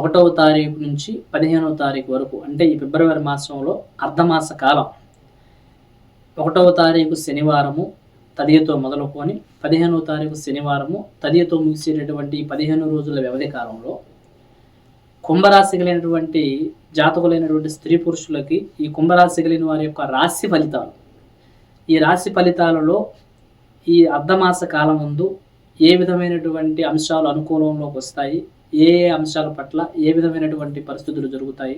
ఒకటవ తారీఖు నుంచి పదిహేనవ తారీఖు వరకు అంటే ఈ ఫిబ్రవరి మాసంలో అర్ధమాస కాలం. ఒకటవ తారీఖు శనివారము తదియతో మొదలుకొని పదిహేనవ తారీఖు శనివారము తదియతో ముగిసేటటువంటి పదిహేను రోజుల వ్యవధి కాలంలో కుంభరాశి కలిగినటువంటి జాతకులైనటువంటి స్త్రీ పురుషులకి ఈ కుంభరాశి కలిగిన వారి యొక్క రాశి ఫలితాలు. ఈ రాశి ఫలితాలలో ఈ అర్ధమాస కాలం ముందు ఏ విధమైనటువంటి అంశాలు అనుకూలంలోకి వస్తాయి? ఏ ఏ అంశాల పట్ల ఏ విధమైనటువంటి పరిస్థితులు జరుగుతాయి?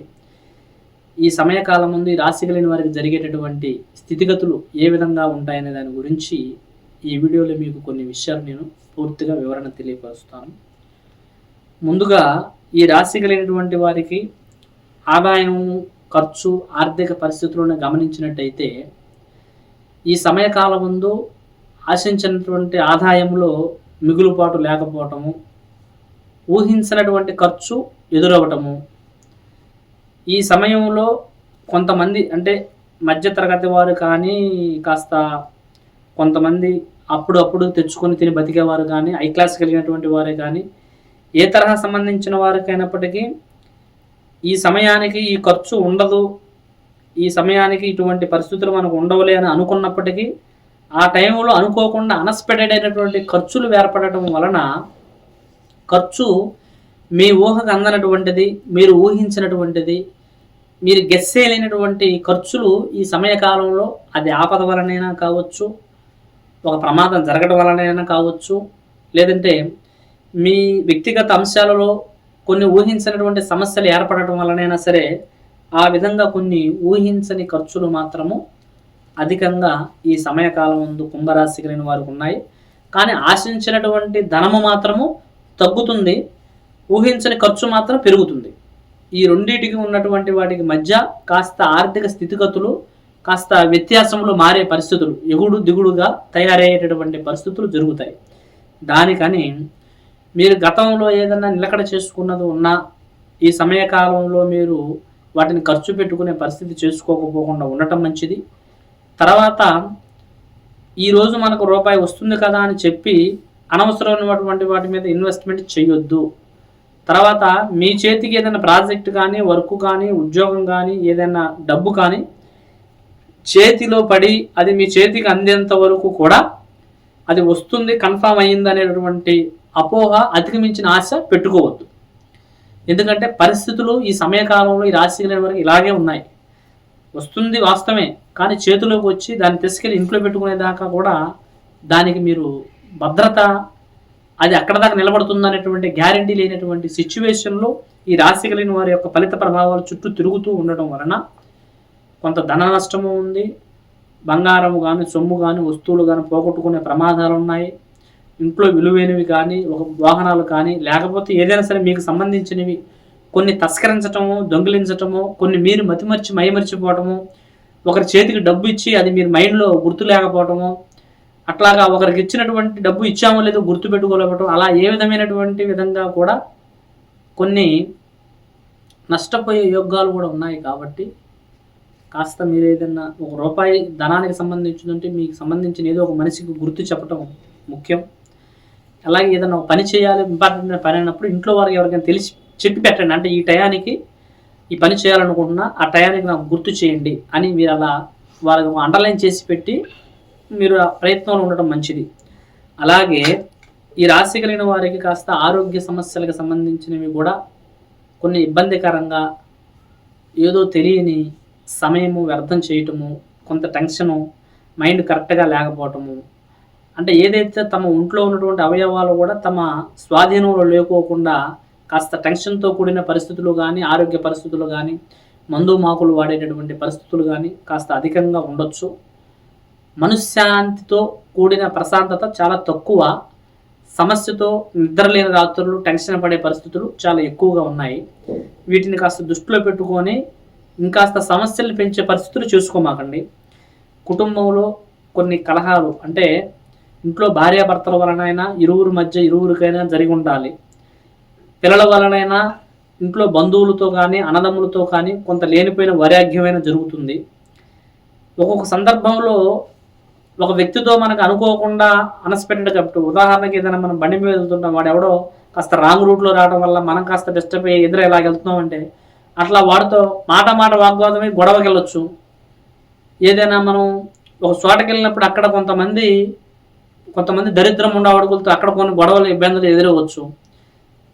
ఈ సమయకాలం ముందు ఈ రాశి కలిగిన వారికి జరిగేటటువంటి స్థితిగతులు ఏ విధంగా ఉంటాయనే దాని గురించి ఈ వీడియోలో మీకు కొన్ని విషయాలు నేను పూర్తిగా వివరణ తెలియపరుస్తాను. ముందుగా ఈ రాశి కలిగినటువంటి వారికి ఆదాయం ఖర్చు ఆర్థిక పరిస్థితులను గమనించినట్టయితే ఈ సమయకాలం ముందు ఆశించినటువంటి ఆదాయంలో మిగులుపాటు లేకపోవటము ఊహించినటువంటి ఖర్చు ఎదురవ్వటము. ఈ సమయంలో కొంతమంది అంటే మధ్యతరగతి వారు కానీ కాస్త కొంతమంది అప్పుడప్పుడు తెచ్చుకొని తిని బతికేవారు కానీ ఐ క్లాస్ కలిగినటువంటి వారే కానీ ఏ తరహా సంబంధించిన వారికైనప్పటికీ ఈ సమయానికి ఈ ఖర్చు ఉండదు. ఈ సమయానికి ఇటువంటి పరిస్థితులు మనకు ఉండవులే అని అనుకున్నప్పటికీ ఆ టైంలో అనుకోకుండా అన్ఎక్స్పెక్టెడ్ అయినటువంటి ఖర్చులు ఏర్పడటం వలన ఖర్చు మీ ఊహకు అందనటువంటిది మీరు ఊహించినటువంటిది మీరు గెస్ చేయలేనటువంటి ఖర్చులు ఈ సమయకాలంలో అది ఆపద వలనైనా కావచ్చు ఒక ప్రమాదం జరగడం వలనైనా కావచ్చు లేదంటే మీ వ్యక్తిగత అంశాలలో కొన్ని ఊహించినటువంటి సమస్యలు ఏర్పడటం వలనైనా సరే ఆ విధంగా కొన్ని ఊహించని ఖర్చులు మాత్రము అధికంగా ఈ సమయకాలం ముందు కుంభరాశి కలిగిన వారికి ఉన్నాయి. కానీ ఆశించినటువంటి ధనము మాత్రము తగ్గుతుంది ఊహించని ఖర్చు మాత్రం పెరుగుతుంది. ఈ రెండింటికి ఉన్నటువంటి వాటికి మధ్య కాస్త ఆర్థిక స్థితిగతులు కాస్త వ్యత్యాసంలో మారే పరిస్థితులు ఎగుడు దిగుడుగా తయారయ్యేటటువంటి పరిస్థితులు జరుగుతాయి. దానికని మీరు గతంలో ఏదైనా నిలకడ చేసుకున్నది ఉన్నా ఈ సమయకాలంలో మీరు వాటిని ఖర్చు పెట్టుకునే పరిస్థితి చేసుకోకపోకుండా ఉండటం మంచిది. తర్వాత ఈరోజు మనకు రూపాయి వస్తుంది కదా అని చెప్పి అనవసరమైనటువంటి వాటి మీద ఇన్వెస్ట్మెంట్ చేయొద్దు. తర్వాత మీ చేతికి ఏదైనా ప్రాజెక్ట్ కానీ వర్క్ కానీ ఉద్యోగం కానీ ఏదైనా డబ్బు కానీ చేతిలో పడి అది మీ చేతికి అందేంత వరకు కూడా అది వస్తుంది కన్ఫామ్ అయ్యింది అనేటటువంటి అపోహ అతికిమించిన ఆశ పెట్టుకోవద్దు. ఎందుకంటే పరిస్థితులు ఈ సమయకాలంలో ఈ రాశి కలిగిన వరకు ఇలాగే ఉన్నాయి. వస్తుంది వాస్తవమే కానీ చేతిలోకి వచ్చి దాన్ని తీసుకెళ్ళి ఇంట్లో పెట్టుకునేదాకా కూడా దానికి మీరు భద్రత అది అక్కడ దాకా నిలబడుతుంది అనేటువంటి గ్యారంటీ లేనటువంటి సిచ్యువేషన్లో ఈ రాశి కలిగిన వారి యొక్క ఫలిత ప్రభావాలు చుట్టూ తిరుగుతూ ఉండటం వలన కొంత ధన నష్టము ఉంది. బంగారము కానీ సొమ్ము కానీ వస్తువులు కానీ పోగొట్టుకునే ప్రమాదాలు ఉన్నాయి. ఇంట్లో విలువైనవి కానీ ఒక వాహనాలు కానీ లేకపోతే ఏదైనా సరే మీకు సంబంధించినవి కొన్ని తస్కరించటము దొంగిలించటము కొన్ని మీరు మతిమర్చి మైమర్చిపోవటము ఒకరి చేతికి డబ్బు ఇచ్చి అది మీరు మైండ్లో గుర్తు లేకపోవటము అట్లాగా ఒకరికి ఇచ్చినటువంటి డబ్బు ఇచ్చామో లేదో గుర్తుపెట్టుకోలేకపోవటం అలా ఏ విధమైనటువంటి విధంగా కూడా కొన్ని నష్టపోయే యోగాలు కూడా ఉన్నాయి కాబట్టి కాస్త మీరు ఏదైనా ఒక రూపాయి ధనానికి సంబంధించిందంటే మీకు సంబంధించిన ఏదో ఒక మనిషికి గుర్తు చెప్పటం ముఖ్యం. అలాగే ఏదైనా ఒక పని చేయాలి ఇంపార్టెంట్ పని అయినప్పుడు ఇంట్లో వారికి ఎవరికైనా తెలిసి చెప్పి పెట్టండి. అంటే ఈ టయానికి ఈ పని చేయాలనుకుంటున్నా ఆ టయానికి నాకు గుర్తు చేయండి అని మీరు అలా వాళ్ళకి అండర్లైన్ చేసి పెట్టి మీరు ఆ ప్రయత్నంలో ఉండటం మంచిది. అలాగే ఈ రాశి కలిగిన వారికి కాస్త ఆరోగ్య సమస్యలకు సంబంధించినవి కూడా కొన్ని ఇబ్బందికరంగా ఏదో తెలియని సమయము వ్యర్థం చేయటము కొంత టెన్షను మైండ్ కరెక్ట్గా లేకపోవటము అంటే ఏదైతే తమ ఒంట్లో ఉన్నటువంటి అవయవాలు కూడా తమ స్వాధీనంలో లేకోకుండా కాస్త టెన్షన్తో కూడిన పరిస్థితులు కానీ ఆరోగ్య పరిస్థితులు కానీ మందు మాకులు వాడేటటువంటి పరిస్థితులు కానీ కాస్త అధికంగా ఉండొచ్చు. మనశ్శాంతితో కూడిన ప్రశాంతత చాలా తక్కువ. సమస్యతో నిద్రలేని రాత్రులు టెన్షన్ పడే పరిస్థితులు చాలా ఎక్కువగా ఉన్నాయి. వీటిని కాస్త దృష్టిలో పెట్టుకొని ఇంకాస్త సమస్యలు పెంచే పరిస్థితులు చేసుకోమాకండి. కుటుంబంలో కొన్ని కలహాలు అంటే ఇంట్లో భార్యాభర్తల వలనైనా ఇరువురి మధ్య ఇరువురికైనా జరిగి ఉండాలి. పిల్లల వలనైనా ఇంట్లో బంధువులతో కానీ అన్నదమ్ములతో కానీ కొంత లేనిపోయిన వైరాగ్యమైన జరుగుతుంది. ఒక్కొక్క సందర్భంలో ఒక వ్యక్తితో మనకు అనుకోకుండా అన్ఎక్స్పెక్టెడ్ కాబట్టి ఉదాహరణకి ఏదైనా మనం బండి మీద వెళ్తుంటాం వాడు ఎవడో కాస్త రాంగ్ రూట్లో రావడం వల్ల మనం కాస్త డిస్టర్బ్ అయ్యి ఎదురు ఇలా వెళ్తున్నాం అంటే అట్లా వాడితో మాట మాట వాగ్వాదమై గొడవకి వెళ్ళొచ్చు. ఏదైనా మనం ఒక చోటకి వెళ్ళినప్పుడు అక్కడ కొంతమంది కొంతమంది దరిద్రం ఉండవడుకులతో అక్కడ కొన్ని గొడవలు ఇబ్బందులు ఎదురవచ్చు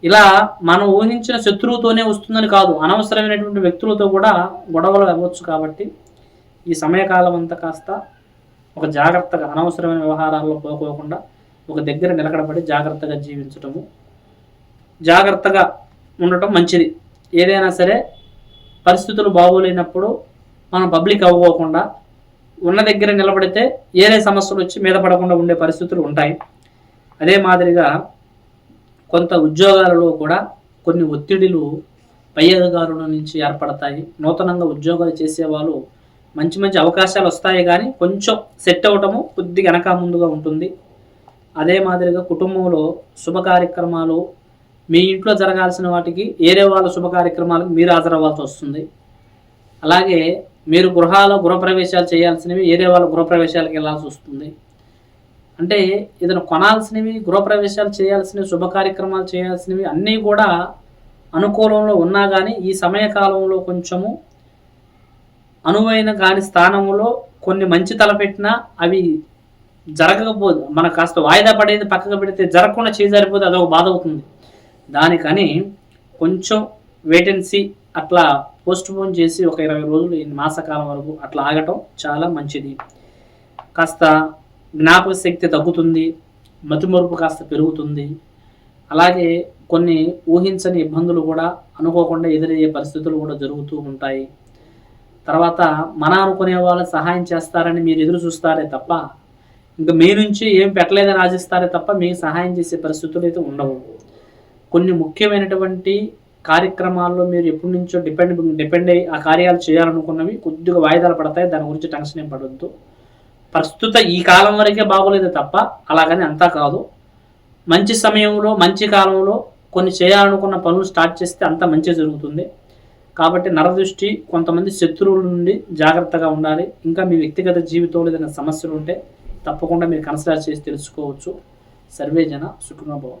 ఇలా మనం ఊహించిన శత్రువుతోనే వస్తుందని కాదు అనవసరమైనటువంటి వ్యక్తులతో కూడా గొడవలు అవ్వచ్చు కాబట్టి ఈ సమయకాలం అంతా కాస్త ఒక జాగ్రత్తగా అనవసరమైన వ్యవహారాల్లో పోకోకుండా ఒక దగ్గర నిలకడబడి జాగ్రత్తగా జీవించటము. జాగ్రత్తగా ఉండటం మంచిది. ఏదైనా సరే పరిస్థితులు బాగోలేనప్పుడు మనం పబ్లిక్ అవ్వకోకుండా ఉన్న దగ్గర నిలబడితే ఏరే సమస్యలు వచ్చి మీద పడకుండా ఉండే పరిస్థితులు ఉంటాయి. అదే మాదిరిగా కొంత ఉద్యోగాలలో కూడా కొన్ని ఒత్తిడిలు పై అధికారుల నుంచి ఏర్పడతాయి. నూతనంగా ఉద్యోగాలు చేసేవాళ్ళు మంచి మంచి అవకాశాలు వస్తాయి కానీ కొంచెం సెట్ అవ్వటము కొద్దిగా వెనక ముందుగా ఉంటుంది. అదే మాదిరిగా కుటుంబంలో శుభ కార్యక్రమాలు మీ ఇంట్లో జరగాల్సిన వాటికి ఏరే వాళ్ళ శుభ కార్యక్రమాలకు మీరు హాజరవ్వాల్సి వస్తుంది. అలాగే మీరు గృహాలు గృహప్రవేశాలు చేయాల్సినవి ఏరే వాళ్ళ గృహప్రవేశాలకు వెళ్ళాల్సి వస్తుంది. అంటే ఏదైనా కొనాల్సినవి గృహప్రవేశాలు చేయాల్సినవి శుభ కార్యక్రమాలు చేయాల్సినవి అన్నీ కూడా అనుకూలంలో ఉన్నా కానీ ఈ సమయకాలంలో కొంచెము అనువైన కాని స్థానంలో కొన్ని మంచి తలపెట్టినా అవి జరగకపోదు. మనకు కాస్త వాయిదా పడేది పక్కకు పెడితే జరగకుండా చేజారిపోతే అదొక బాధ అవుతుంది. దానికని కొంచెం వేటెన్సీ అట్లా పోస్ట్ పోన్ చేసి ఒక ఇరవై రోజులు ఈ మాసకాలం వరకు అట్లా ఆగటం చాలా మంచిది. కాస్త జ్ఞాపక శక్తి తగ్గుతుంది మతిమరుపు కాస్త పెరుగుతుంది. అలాగే కొన్ని ఊహించని ఇబ్బందులు కూడా అనుకోకుండా ఎదురయ్యే పరిస్థితులు కూడా జరుగుతూ ఉంటాయి. తర్వాత మన అనుకునే వాళ్ళు సహాయం చేస్తారని మీరు ఎదురు చూస్తారే తప్ప ఇంకా మీ నుంచి ఏం పెట్టలేదని ఆశిస్తారే తప్ప మీకు సహాయం చేసే పరిస్థితులు అయితే ఉండవు. కొన్ని ముఖ్యమైనటువంటి కార్యక్రమాల్లో మీరు ఎప్పటి నుంచో డిపెండ్ డిపెండ్ అయ్యి ఆ కార్యాలు చేయాలనుకున్నవి కొద్దిగా వాయిదాలు పడతాయి. దాని గురించి టెన్షన్ ఏం పడవద్దు ప్రస్తుత ఈ కాలం వరకే బాగోలేదు తప్ప అలాగని అంతా కాదు. మంచి సమయంలో మంచి కాలంలో కొన్ని చేయాలనుకున్న పనులు స్టార్ట్ చేస్తే అంత మంచి జరుగుతుంది. కాబట్టి నరదృష్టి కొంతమంది శత్రువుల నుండి జాగ్రత్తగా ఉండాలి. ఇంకా మీ వ్యక్తిగత జీవితంలో ఏదైనా సమస్యలు ఉంటే తప్పకుండా మీరు కన్సిడర్ చేసి తెలుసుకోవచ్చు. సర్వే జన సుఖమభవం